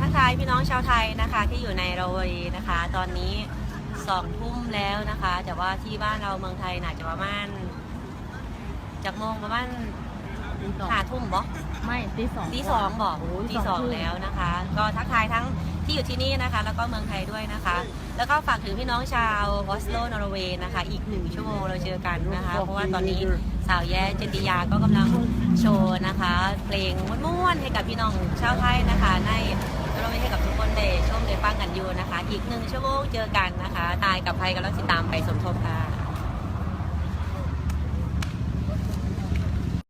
ทักทายพี่น้องชาวไทยนะคะที่อยู่ในโรยนะคะ ตอนนี้สองทุ่มแล้วนะคะ แต่ว่าที่บ้านเราเมืองไทยน่าจะประมาณจากโมงประมาณตีสองหาทุ่มบ่ไม่ตีสองตีสองบอกโอ้ยตีสองทุ่มแล้วนะคะ ก็ทักทายทั้งที่อยู่ที่นี่นะคะ แล้วก็เมืองไทยด้วยนะคะ แล้วก็ฝากถึงพี่น้องชาวออสโลนอร์เวย์นะคะ อีกหนึ่งชั่วโมงเราเจอกันนะคะ เพราะว่าตอนนี้ สาวแย่เจติยาก็กำลังโชว์นะคะ เพลงม้วนๆให้กับพี่น้องชาวไทยนะคะในเราไม่ให้กับทุกคนได้ชมได้ฟังกันอยู่นะคะ อีกหนึ่งชั่วโมงเจอกันนะคะ ตายกับใครกำลังติดตามไปสมทบค่ะ